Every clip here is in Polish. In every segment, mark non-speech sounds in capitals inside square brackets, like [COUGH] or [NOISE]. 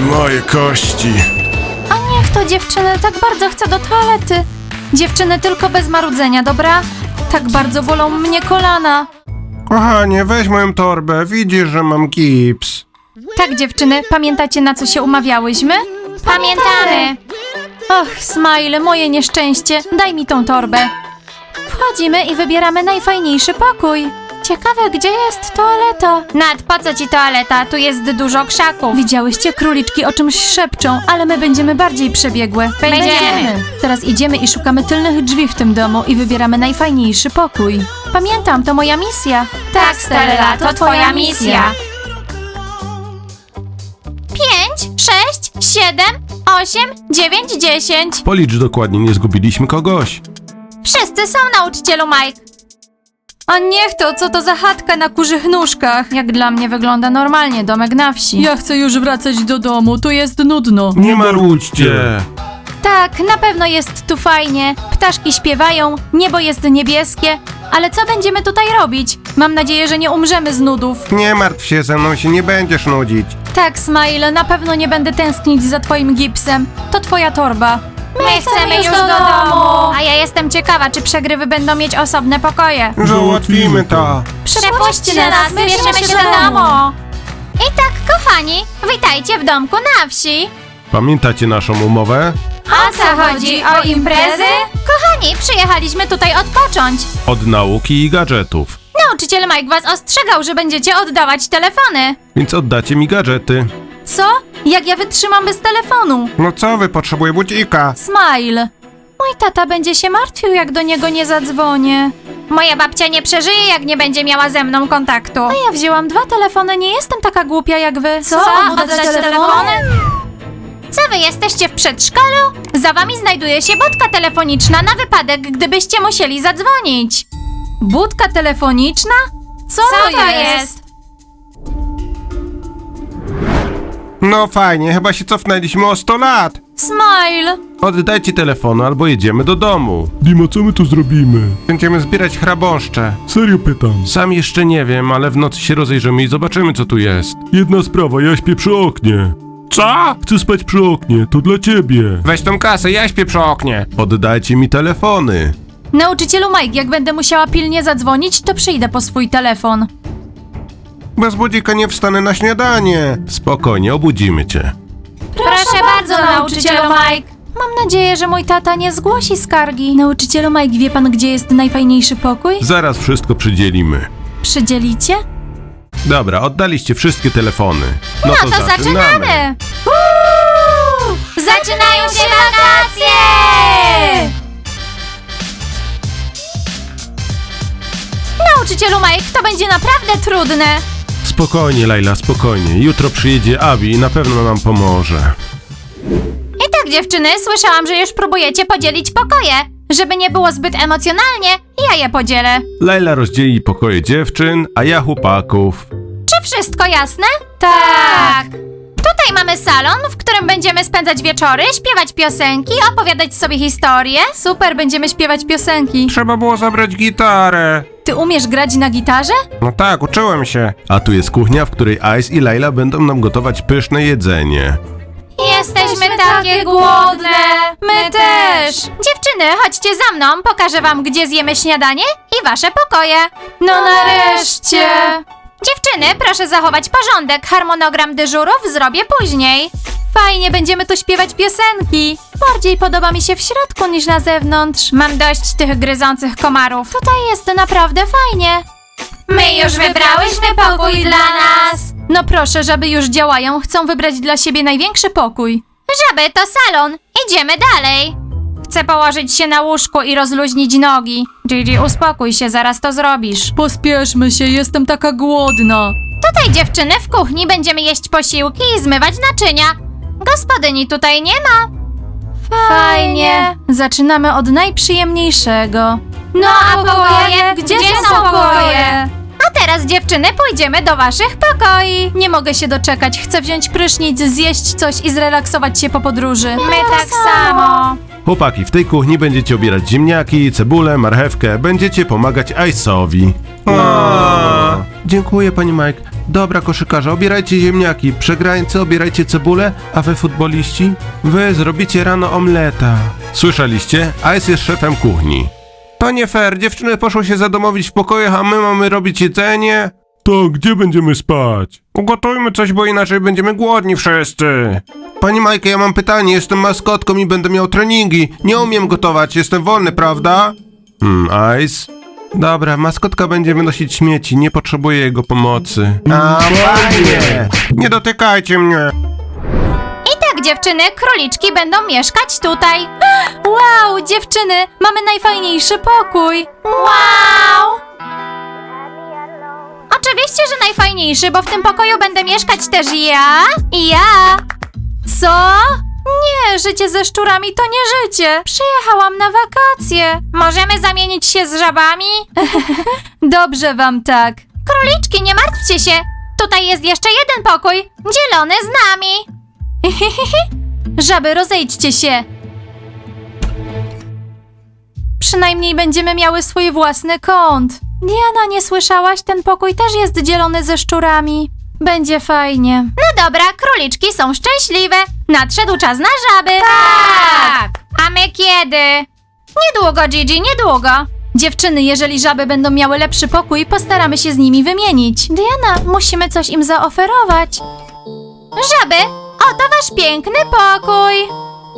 moje kości. A niech to dziewczyny tak bardzo chce do toalety. Dziewczyny tylko bez marudzenia, dobra? Tak bardzo bolą mnie kolana. Kochanie, weź moją torbę. Widzisz, że mam gips. Tak, dziewczyny, pamiętacie na co się umawiałyśmy? Pamiętamy! Och, Smile, moje nieszczęście, daj mi tą torbę. Wchodzimy i wybieramy najfajniejszy pokój. Ciekawe, gdzie jest toaleta? Nad, po co ci toaleta? Tu jest dużo krzaków. Widziałyście, króliczki o czymś szepczą, ale my będziemy bardziej przebiegłe. Będziemy. Teraz idziemy i szukamy tylnych drzwi w tym domu i wybieramy najfajniejszy pokój. Pamiętam, to moja misja. Tak, Stella, to twoja misja. Pięć, sześć, siedem, osiem, dziewięć, dziesięć. Policz dokładnie, nie zgubiliśmy kogoś. Wszyscy są nauczycielu Mike. A niech to, co to za chatka na kurzych nóżkach? Jak dla mnie wygląda normalnie domek na wsi. Ja chcę już wracać do domu, tu jest nudno. Nie marudźcie. Tak, na pewno jest tu fajnie. Ptaszki śpiewają, niebo jest niebieskie. Ale co będziemy tutaj robić? Mam nadzieję, że nie umrzemy z nudów. Nie martw się, ze mną się nie będziesz nudzić. Tak, Smile, na pewno nie będę tęsknić za twoim gipsem. To twoja torba. My chcemy już do domu. A ja jestem ciekawa, czy przegrywy będą mieć osobne pokoje. Załatwimy to. Przepuśćcie nas, spieszymy się do domu. I tak, kochani, witajcie w domku na wsi. Pamiętacie naszą umowę? O co chodzi? O imprezy? Kochani, przyjechaliśmy tutaj odpocząć. Od nauki i gadżetów. Nauczyciel Mike was ostrzegał, że będziecie oddawać telefony. Więc oddacie mi gadżety. Co? Jak ja wytrzymam bez telefonu? No co wy, potrzebuję budzika. Smile. Mój tata będzie się martwił, jak do niego nie zadzwonię. Moja babcia nie przeżyje, jak nie będzie miała ze mną kontaktu. A ja wzięłam dwa telefony, nie jestem taka głupia jak wy. Co? Oddać telefony? Co wy jesteście w przedszkolu? Za wami znajduje się budka telefoniczna na wypadek, gdybyście musieli zadzwonić. Budka telefoniczna? Co, Co to jest? No fajnie, chyba się cofnęliśmy o 100 lat. Smile. Oddajcie telefonu albo jedziemy do domu. Dima, co my tu zrobimy? Będziemy zbierać chrabąszcze. Serio pytam. Sam jeszcze nie wiem, ale w nocy się rozejrzymy i zobaczymy co tu jest. Jedna sprawa, ja śpię przy oknie. Co? Chcę spać przy oknie, to dla ciebie. Weź tą kasę, ja śpię przy oknie. Oddajcie mi telefony. Nauczycielu Mike, jak będę musiała pilnie zadzwonić, to przyjdę po swój telefon. Bez budzika nie wstanę na śniadanie. Spokojnie, obudzimy cię. Proszę bardzo, nauczycielu Mike. Mam nadzieję, że mój tata nie zgłosi skargi. Nauczycielu Mike, wie pan, gdzie jest najfajniejszy pokój? Zaraz wszystko przydzielimy. Przydzielicie? Dobra, oddaliście wszystkie telefony. No to zaczynamy. Zaczynają się wakacje! Nauczycielu Mike, to będzie naprawdę trudne. Spokojnie, Laila, spokojnie. Jutro przyjedzie Abi i na pewno nam pomoże. I tak, dziewczyny, słyszałam, że już próbujecie podzielić pokoje. Żeby nie było zbyt emocjonalnie, ja je podzielę. Laila rozdzieli pokoje dziewczyn, a ja chłopaków. Czy wszystko jasne? Tak. Tutaj mamy salon, w którym będziemy spędzać wieczory, śpiewać piosenki, opowiadać sobie historie. Super, będziemy śpiewać piosenki. Trzeba było zabrać gitarę. Ty umiesz grać na gitarze? No tak, uczyłem się. A tu jest kuchnia, w której Ice i Laila będą nam gotować pyszne jedzenie. Jesteśmy takie głodne. My też. Dziewczyny, chodźcie za mną, pokażę wam, gdzie zjemy śniadanie i wasze pokoje. No nareszcie. Dziewczyny, proszę zachować porządek. Harmonogram dyżurów zrobię później. Fajnie, będziemy tu śpiewać piosenki. Bardziej podoba mi się w środku niż na zewnątrz. Mam dość tych gryzących komarów. Tutaj jest naprawdę fajnie. My już wybrałyśmy pokój dla nas. No proszę, żaby już działają, chcą wybrać dla siebie największy pokój. Żaby to salon. Idziemy dalej. Chcę położyć się na łóżku i rozluźnić nogi. Gigi, uspokój się, zaraz to zrobisz. Pospieszmy się, jestem taka głodna. Tutaj dziewczyny w kuchni będziemy jeść posiłki i zmywać naczynia. Gospodyni tutaj nie ma. Fajnie. Zaczynamy od najprzyjemniejszego. No a pokoje? Gdzie, są pokoje? A teraz dziewczyny pójdziemy do waszych pokoi. Nie mogę się doczekać. Chcę wziąć prysznic, zjeść coś i zrelaksować się po podróży. My tak samo. Chłopaki, w tej kuchni będziecie obierać ziemniaki, cebulę, marchewkę, będziecie pomagać Ice'owi. Dziękuję, pani Mike. Dobra, koszykarze, obierajcie ziemniaki, przegrańcy obierajcie cebulę, a wy futboliści? Wy zrobicie rano omleta. Słyszeliście? Ice jest szefem kuchni. To nie fair, dziewczyny poszły się zadomowić w pokojach, a my mamy robić jedzenie? To gdzie będziemy spać? Ugotujmy coś, bo inaczej będziemy głodni wszyscy. Pani Majka, ja mam pytanie, jestem maskotką i będę miał treningi. Nie umiem gotować, jestem wolny, prawda? Hmm, Ice? Dobra, maskotka będzie wynosić śmieci, nie potrzebuję jego pomocy. A, fajnie! Nie dotykajcie mnie! I tak, dziewczyny, króliczki będą mieszkać tutaj. [GASPS] Wow, dziewczyny, mamy najfajniejszy pokój. Wow! Oczywiście, że najfajniejszy, bo w tym pokoju będę mieszkać też ja i ja. Co? Nie, życie ze szczurami to nie życie. Przyjechałam na wakacje. Możemy zamienić się z żabami? [LAUGHS] Dobrze wam tak. Króliczki, nie martwcie się. Tutaj jest jeszcze jeden pokój, dzielony z nami. [LAUGHS] Żaby, rozejdźcie się. Przynajmniej będziemy miały swój własny kąt. Diana, nie słyszałaś? Ten pokój też jest dzielony ze szczurami. Będzie fajnie. No dobra, króliczki są szczęśliwe. Nadszedł czas na żaby. Tak! A my kiedy? Niedługo, Gigi, niedługo. Dziewczyny, jeżeli żaby będą miały lepszy pokój, postaramy się z nimi wymienić. Diana, musimy coś im zaoferować. Żaby, oto wasz piękny pokój.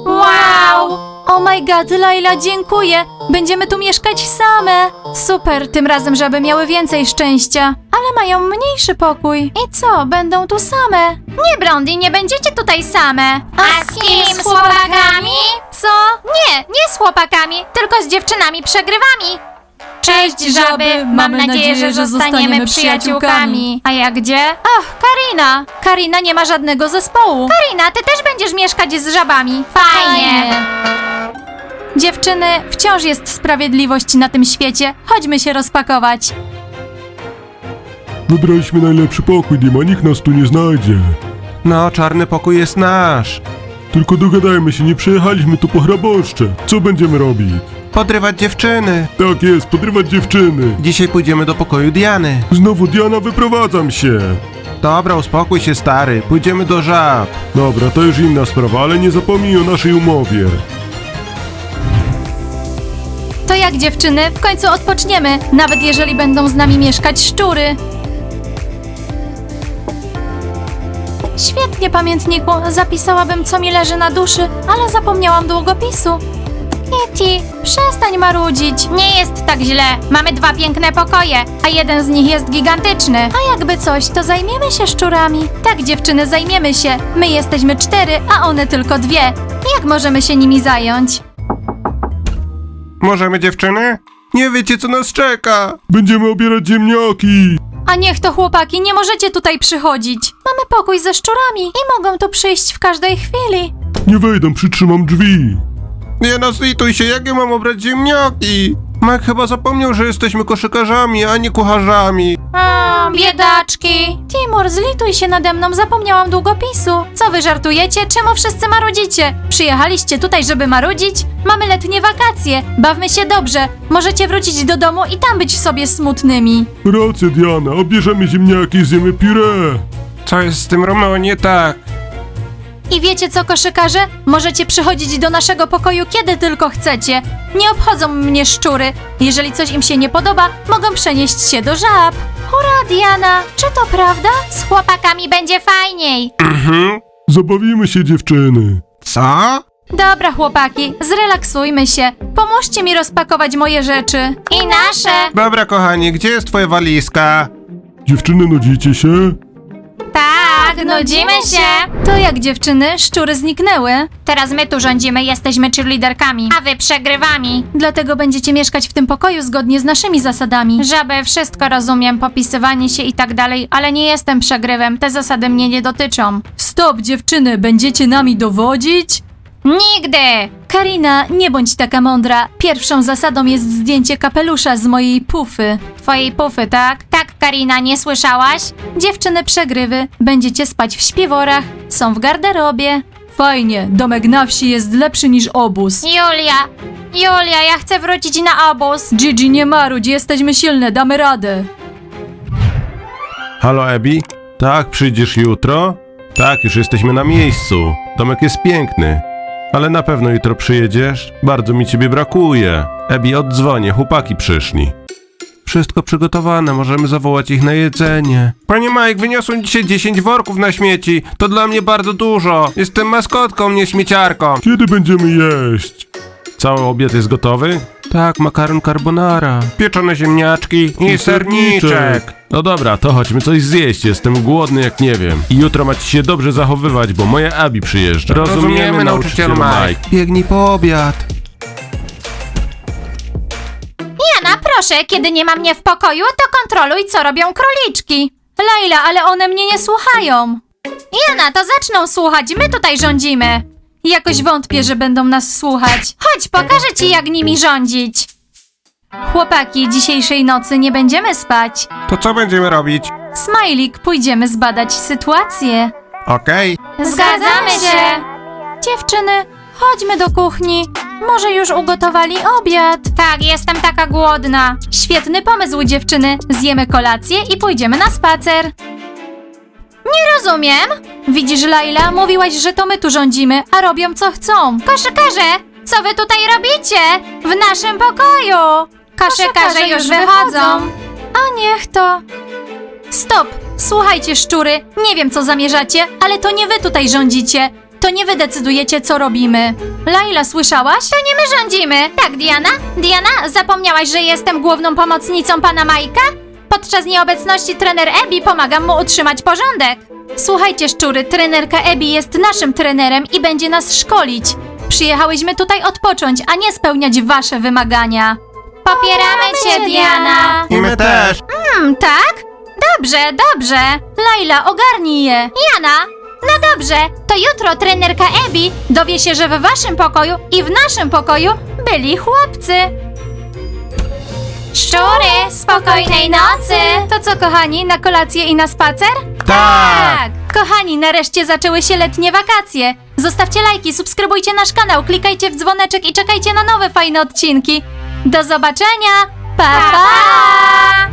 Wow! Oh my god, Laila, dziękuję. Będziemy tu mieszkać same. Super, tym razem żaby miały więcej szczęścia. Ale mają mniejszy pokój. I co, będą tu same? Nie, Blondie, nie będziecie tutaj same. A z kim? Z chłopakami? Co? Nie, nie z chłopakami, tylko z dziewczynami przegrywami. Cześć, żaby! Mam nadzieję, że zostaniemy przyjaciółkami. A ja gdzie? Ach, Karina. Karina nie ma żadnego zespołu. Karina, ty też będziesz mieszkać z żabami. Fajnie! Dziewczyny, wciąż jest sprawiedliwość na tym świecie. Chodźmy się rozpakować. Wybraliśmy najlepszy pokój, Dima, nikt nas tu nie znajdzie. No, czarny pokój jest nasz. Tylko dogadajmy się, nie przyjechaliśmy tu po hraboszcze. Co będziemy robić? Podrywać dziewczyny. Tak jest, podrywać dziewczyny. Dzisiaj pójdziemy do pokoju Diany. Znowu Diana, wyprowadzam się. Dobra, uspokój się, stary. Pójdziemy do żab. Dobra, to już inna sprawa, ale nie zapomnij o naszej umowie. To jak dziewczyny, w końcu odpoczniemy, nawet jeżeli będą z nami mieszkać szczury. Świetnie, pamiętniku. Zapisałabym, co mi leży na duszy, ale zapomniałam długopisu. Kitty, przestań marudzić. Nie jest tak źle. Mamy dwa piękne pokoje, a jeden z nich jest gigantyczny. A jakby coś, to zajmiemy się szczurami. Tak, dziewczyny, zajmiemy się. My jesteśmy cztery, a one tylko dwie. Jak możemy się nimi zająć? Możemy, dziewczyny? Nie wiecie, co nas czeka. Będziemy obierać ziemniaki. A niech to chłopaki, nie możecie tutaj przychodzić. Mamy pokój ze szczurami i mogą tu przyjść w każdej chwili. Nie wejdę, przytrzymam drzwi. Nie naslituj się, jak ja mam obrać ziemniaki? Mike chyba zapomniał, że jesteśmy koszykarzami, a nie kucharzami. Mm, biedaczki. Timur, zlituj się nade mną, zapomniałam długopisu. Co wy żartujecie? Czemu wszyscy marudzicie? Przyjechaliście tutaj, żeby marudzić? Mamy letnie wakacje, bawmy się dobrze. Możecie wrócić do domu i tam być sobie smutnymi. Racja, Diana, obierzemy ziemniaki i zjemy puree. Co jest z tym Romeo nie tak? I wiecie co, koszykarze? Możecie przychodzić do naszego pokoju kiedy tylko chcecie. Nie obchodzą mnie szczury. Jeżeli coś im się nie podoba, mogą przenieść się do żab. Hurra, Diana! Czy to prawda? Z chłopakami będzie fajniej. Mhm. Zabawimy się, dziewczyny. Co? Dobra, chłopaki, zrelaksujmy się. Pomóżcie mi rozpakować moje rzeczy. I nasze. Dobra, kochanie, gdzie jest twoja walizka? Dziewczyny, nudzicie się? Tak, nudzimy się. To jak dziewczyny, szczury zniknęły. Teraz my tu rządzimy, jesteśmy cheerleaderkami, a wy przegrywami. Dlatego będziecie mieszkać w tym pokoju zgodnie z naszymi zasadami. Żaby, wszystko rozumiem, popisywanie się i tak dalej, ale nie jestem przegrywem, te zasady mnie nie dotyczą. Stop, dziewczyny, będziecie nami dowodzić? Nigdy! Karina, nie bądź taka mądra. Pierwszą zasadą jest zdjęcie kapelusza z mojej pufy. Twojej pufy, tak? Tak, Karina, nie słyszałaś? Dziewczyny przegrywy, będziecie spać w śpiworach, są w garderobie. Fajnie, domek na wsi jest lepszy niż obóz. Julia, Julia, ja chcę wrócić na obóz. Gigi, nie marudź, jesteśmy silne, damy radę. Halo, Ebi? Tak, przyjdziesz jutro? Tak, już jesteśmy na miejscu. Domek jest piękny. Ale na pewno jutro przyjedziesz? Bardzo mi ciebie brakuje. Ebi, oddzwonię, chłopaki przyszli. Wszystko przygotowane, możemy zawołać ich na jedzenie. Panie Mike, wyniosłem dzisiaj 10 worków na śmieci. To dla mnie bardzo dużo. Jestem maskotką, nie śmieciarką. Kiedy będziemy jeść? Cały obiad jest gotowy? Tak, makaron carbonara. Pieczone ziemniaczki i, I serniczek. No dobra, to chodźmy coś zjeść. Jestem głodny jak nie wiem. I jutro macie się dobrze zachowywać, bo moja Abi przyjeżdża. Rozumiemy, nauczycielu Mike. Biegnij po obiad. Jana, proszę, kiedy nie ma mnie w pokoju, to kontroluj, co robią króliczki. Laila, ale one mnie nie słuchają. Jana, to zaczną słuchać, my tutaj rządzimy. Jakoś wątpię, że będą nas słuchać. Chodź, pokażę ci, jak nimi rządzić. Chłopaki, dzisiejszej nocy nie będziemy spać. To co będziemy robić? Smajlik, pójdziemy zbadać sytuację. Okej. Zgadzamy się. Dziewczyny, chodźmy do kuchni. Może już ugotowali obiad. Tak, jestem taka głodna. Świetny pomysł, dziewczyny. Zjemy kolację i pójdziemy na spacer. Nie rozumiem. Widzisz, Laila, mówiłaś, że to my tu rządzimy, a robią co chcą. Koszykarze, co wy tutaj robicie? W naszym pokoju. Koszykarze już wychodzą. A niech to. Stop! Słuchajcie, szczury, nie wiem co zamierzacie, ale to nie wy tutaj rządzicie. To nie wy decydujecie, co robimy. Laila, słyszałaś? To nie my rządzimy. Tak, Diana? Diana, zapomniałaś, że jestem główną pomocnicą pana Majka? Podczas nieobecności trener Ebi pomagam mu utrzymać porządek. Słuchajcie, szczury, trenerka Ebi jest naszym trenerem i będzie nas szkolić. Przyjechałyśmy tutaj odpocząć, a nie spełniać wasze wymagania. Popieramy cię, Diana. I my też. Hmm, tak? Dobrze, dobrze. Laila, ogarnij je. Jana, no dobrze, to jutro trenerka Ebi dowie się, że w waszym pokoju i w naszym pokoju byli chłopcy. Szczury, spokojnej nocy. To co, kochani, na kolację i na spacer? Tak. Kochani, nareszcie zaczęły się letnie wakacje. Zostawcie lajki, subskrybujcie nasz kanał, klikajcie w dzwoneczek i czekajcie na nowe fajne odcinki. Do zobaczenia! Pa, Pa, pa! pa!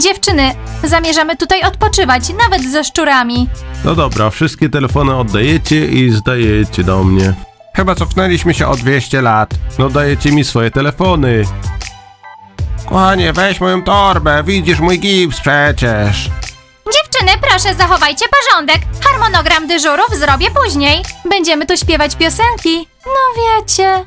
Dziewczyny, zamierzamy tutaj odpoczywać, nawet ze szczurami. No dobra, wszystkie telefony oddajecie i zdajecie do mnie. Chyba cofnęliśmy się o 200 lat. No dajecie mi swoje telefony. Kochanie, weź moją torbę, widzisz mój gips przecież. Dziewczyny, proszę zachowajcie porządek. Harmonogram dyżurów zrobię później. Będziemy tu śpiewać piosenki. No wiecie.